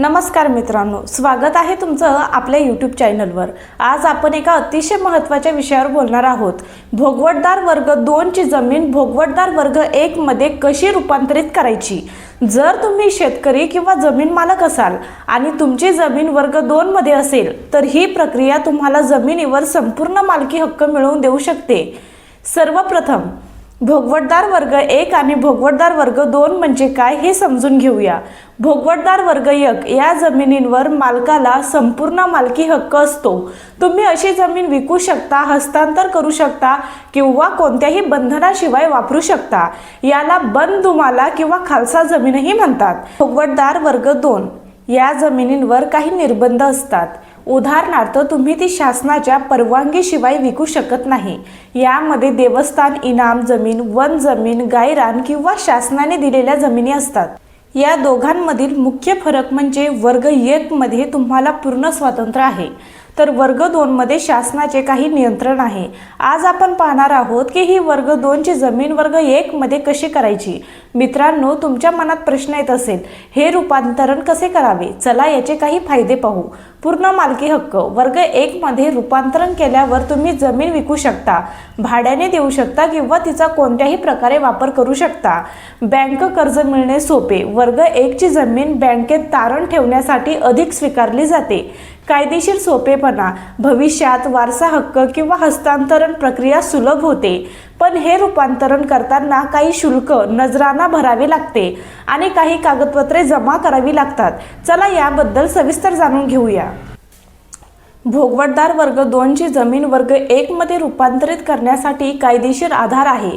नमस्कार मित्रांनो स्वागत आहे तुमचं आपल्या यूट्यूब चॅनलवर आज आपण एका अतिशय महत्त्वाच्या विषयावर बोलणार आहोत. भोगवटदार वर्ग दोनची जमीन भोगवटदार वर्ग एकमध्ये कशी रूपांतरित करायची? जर तुम्ही शेतकरी किंवा जमीन मालक असाल आणि तुमची जमीन वर्ग दोनमध्ये असेल तर ही प्रक्रिया तुम्हाला जमिनीवर संपूर्ण मालकी हक्क मिळवून देऊ शकते. सर्वप्रथम भोगवटदार वर्ग एक आणि भोगवटदार वर्ग दोन म्हणजे काय हे समजून घेऊया. भोगवटदार वर्ग एक या जमिनींवर मालकाला संपूर्ण मालकी हक्क असतो. तुम्ही अशी जमीन विकू शकता हस्तांतर करू शकता किंवा कोणत्याही बंधनाशिवाय वापरू शकता. याला बंदुमाला किंवा खालसा जमीनही म्हणतात. भोगवटदार वर्ग दोन या जमिनींवर काही निर्बंध असतात. उदाहरणार्थ तुम्ही ती शासनाच्या परवानगीशिवाय विकू शकत नाही. यामध्ये देवस्थान इनाम जमीन वन जमीन गायरान किंवा शासनाने दिलेल्या जमिनी असतात. या दोघांमधील मुख्य फरक म्हणजे वर्ग एकमध्ये तुम्हाला पूर्ण स्वातंत्र्य आहे. तर वर्ग दोनमध्ये शासनाचे काही नियंत्रण आहे. आज आपण पाहणार आहोत की ही वर्ग दोनची जमीन वर्ग एकमध्ये कशी करायची? मित्रांनो तुमच्या मनात प्रश्न येत असेल हे रूपांतरण कसे करावे? चला याचे काही फायदे पाहू. पूर्ण मालकी हक्क वर्ग एकमध्ये रूपांतरण केल्यावर तुम्ही जमीन विकू शकता भाड्याने देऊ शकता किंवा तिचा कोणत्याही प्रकारे वापर करू शकता. बँक कर्ज मिळणे सोपे वर्ग एकची जमीन बँकेत तारण ठेवण्यासाठी अधिक स्वीकारली जाते. कायदेशीर सोपेपणा भविष्यात वारसा हक्क किंवा हस्तांतरण प्रक्रिया सुलभ होते. पण हे रूपांतरण करताना काही शुल्क नजराना भरावे लागते आणि काही कागदपत्रे जमा करावी लागतात. चला याबद्दल सविस्तर जाणून घेऊया. भोगवटदार वर्ग दोनची जमीन वर्ग एकमध्ये रूपांतरित करण्यासाठी कायदेशीर आधार आहे.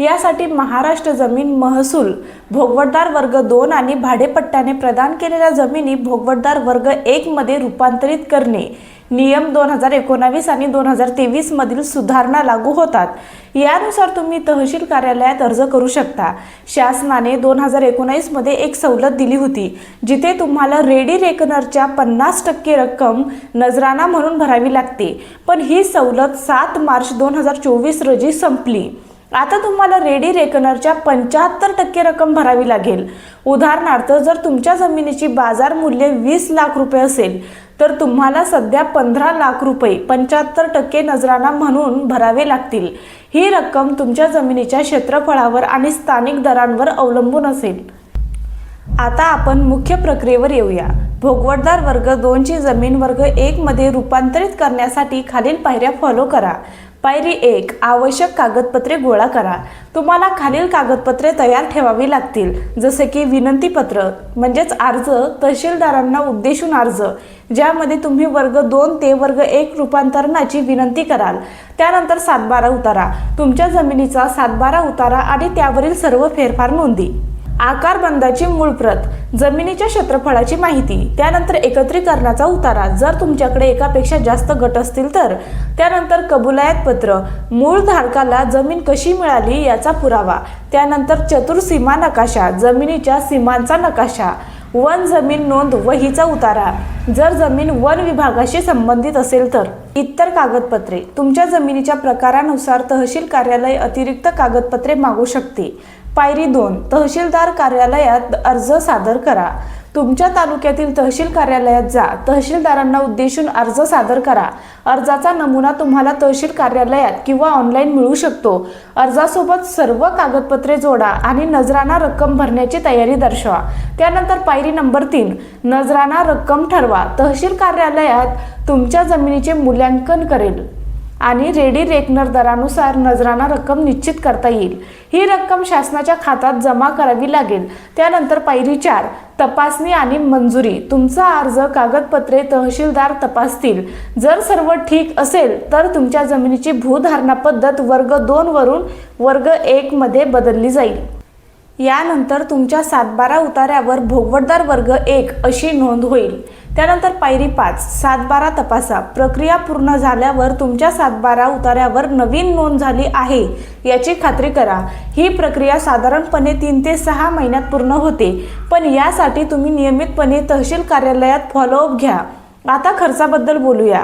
यासाठी महाराष्ट्र जमीन महसूल भोगवटदार वर्ग दोन आणि भाडेपट्ट्याने प्रदान केलेल्या जमिनी भोगवटदार वर्ग एकमध्ये रूपांतरित करणे. नियम दोन हजार एकोणावीस आणि दोन हजार तेवीस मधील सुधारणा लागू होतात. यानुसार तुम्ही तहसील कार्यालयात अर्ज करू शकता. शासनाने दोन हजार एकोणावीसमध्ये एक सवलत दिली होती जिथे तुम्हाला रेडी रेकनरच्या पन्नास टक्के रक्कम नजराना म्हणून भरावी लागते. पण ही सवलत सात मार्च दोन हजार चोवीस रोजी संपली. आता तुम्हाला रेडी रेकनरच्या पंच्याहत्तर टक्के रक्कम भरावी लागेल. उदाहरणार्थ जर तुमच्या जमिनीची बाजार मूल्य वीस लाख रुपये असेल तर तुम्हाला सध्या पंधरा लाख रुपये पंच्याहत्तर टक्के नजराना म्हणून भरावे लागतील. ही रक्कम तुमच्या जमिनीच्या क्षेत्रफळावर आणि स्थानिक दरांवर अवलंबून असेल. आता आपण मुख्य प्रक्रियेवर येऊया. भोगवटदार वर्ग दोनची जमीन वर्ग एकमध्ये रूपांतरित करण्यासाठी खालील पायऱ्या फॉलो करा. पायरी एक आवश्यक कागदपत्रे गोळा करा. तुम्हाला खालील कागदपत्रे तयार ठेवावी लागतील जसे की विनंतीपत्र म्हणजेच अर्ज तहसीलदारांना उद्देशून अर्ज ज्यामध्ये तुम्ही वर्ग दोन ते वर्ग एक रूपांतरणाची विनंती कराल. त्यानंतर सातबारा उतारा. तुमच्या जमिनीचा सातबारा उतारा आणि त्यावरील सर्व फेरफार नोंदी. आकारबंदाची मूळ प्रत जमिनीच्या क्षेत्रफळाची माहिती त्यानंतर एकत्रीकरणाचा उतारा. जर तुमच्याकडे एकापेक्षा जास्त गट असतील तर त्यानंतर कबुलायत पत्र मूळ धारकाला जमीन कशी मिळाली याचा पुरावा त्यानंतर चतुर्सीमा नकाशा जमिनीच्या सीमांचा नकाशा वन जमीन नोंद व हिचा उतारा. जर जमीन वन विभागाशी संबंधित असेल तर. इतर कागदपत्रे. तुमच्या जमिनीच्या प्रकारानुसार तहसील कार्यालय अतिरिक्त कागदपत्रे मागू शकते. पायरी दोन तहसीलदार कार्यालयात अर्ज सादर करा. तुमच्या तालुक्यातील तहसील कार्यालयात जा. तहसीलदारांना उद्देशून अर्ज सादर करा. अर्जाचा नमुना तुम्हाला तहसील कार्यालयात किंवा ऑनलाईन मिळू शकतो. अर्जासोबत सर्व कागदपत्रे जोडा आणि नजराना रक्कम भरण्याची तयारी दर्शवा. त्यानंतर पायरी नंबर तीन नजराना रक्कम ठरवा. तहसील कार्यालयात तुमच्या जमिनीचे मूल्यांकन करेल. आणि रेडी रेकनर दरानुसार नजराना रक्कम निश्चित करता येईल. ही रक्कम शासनाच्या खात्यात जमा करावी लागेल. त्यानंतर पायरी चार तपासणी आणि मंजुरी. तुमचा अर्ज कागदपत्रे तहसीलदार तपासतील. जर सर्व ठीक असेल तर तुमच्या जमिनीची भूधारणा पद्धत वर्ग दोन वरून वर्ग एक मध्ये बदलली जाईल. यानंतर तुमच्या सातबारा उताऱ्यावर भोगवटदार वर्ग एक अशी नोंद होईल. त्यानंतर पायरी पाच सातबारा तपासा. प्रक्रिया पूर्ण झाल्यावर तुमच्या सातबारा उतार्यावर नवीन नोंद झाली आहे याची खात्री करा. ही प्रक्रिया साधारणपणे तीन ते सहा महिन्यात पूर्ण होते पण यासाठी तुम्ही नियमितपणे तहसील कार्यालयात फॉलोअप घ्या. आता खर्चाबद्दल बोलूया.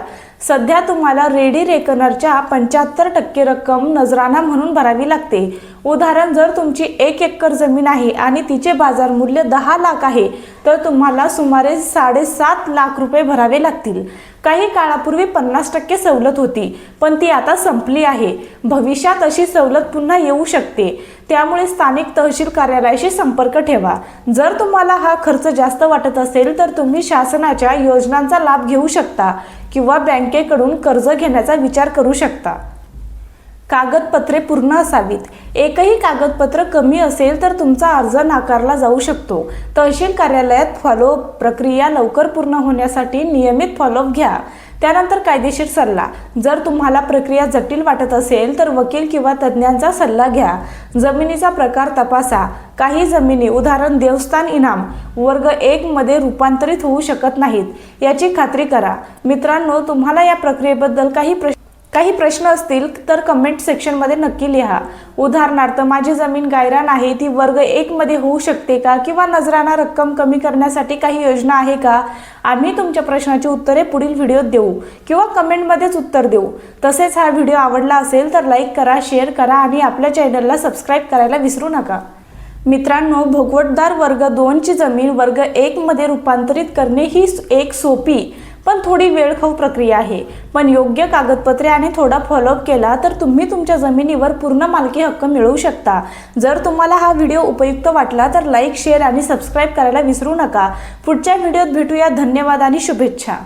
सध्या तुम्हाला रेडी रेकनरच्या पंच्याहत्तर टक्के रक्कम नजराना म्हणून भरावी लागते. उदाहरण जर तुमची एक एकर जमीन आहे आणि तिचे बाजार मूल्य दहा लाख आहे तर तुम्हाला सुमारे साडेसात लाख रुपये भरावे लागतील. काही काळापूर्वी पन्नास टक्के सवलत होती पण ती आता संपली आहे. भविष्यात अशी सवलत पुन्हा येऊ शकते. त्यामुळे स्थानिक तहसील कार्यालयाशी संपर्क ठेवा. जर तुम्हाला हा खर्च जास्त वाटत असेल तर तुम्ही शासनाच्या योजनांचा लाभ घेऊ शकता किंवा बँकेकडून कर्ज घेण्याचा विचार करू शकता. कागदपत्रे पूर्ण असावीत. एकही कागदपत्र कमी असेल तर तुमचा अर्ज नाकारला जाऊ शकतो. तहसील कार्यालयात फॉलोअप प्रक्रिया लवकर पूर्ण होण्यासाठी नियमित फॉलोअप घ्या. त्यानंतर कायदेशीर सल्ला. जर तुम्हाला प्रक्रिया जटिल वाटत असेल तर वकील किंवा तज्ज्ञांचा सल्ला घ्या. जमिनीचा प्रकार तपासा. काही जमिनी उदाहरण देवस्थान इनाम वर्ग एक मध्ये रूपांतरित होऊ शकत नाहीत. याची खात्री करा. मित्रांनो तुम्हाला या प्रक्रियेबद्दल काही प्रश्न काही प्रश्न असतील तर कमेंट सेक्शनमध्ये नक्की लिहा. उदाहरणार्थ माझी जमीन गायरान आहे ती वर्ग एकमध्ये होऊ शकते का? किंवा नजराना रक्कम कमी करण्यासाठी काही योजना आहे का? आम्ही तुमच्या प्रश्नाची उत्तरे पुढील व्हिडिओत देऊ. किंवा कमेंटमध्येच उत्तर देऊ. तसेच हा व्हिडिओ आवडला असेल तर लाईक करा शेअर करा आणि आपल्या चॅनलला सबस्क्राईब करायला विसरू नका. मित्रांनो भोगवटदार वर्ग दोनची जमीन वर्ग एकमध्ये रूपांतरित करणे ही एक सोपी पण थोडी वेळखाऊ प्रक्रिया आहे. पण योग्य कागदपत्रे आणि थोडा फॉलोअप केला तर तुम्ही तुमच्या जमिनीवर पूर्ण मालकी हक्क मिळवू शकता. जर तुम्हाला हा व्हिडिओ उपयुक्त वाटला तर लाईक शेअर आणि सबस्क्राईब करायला विसरू नका. पुढच्या व्हिडिओत भेटूया. धन्यवाद आणि शुभेच्छा.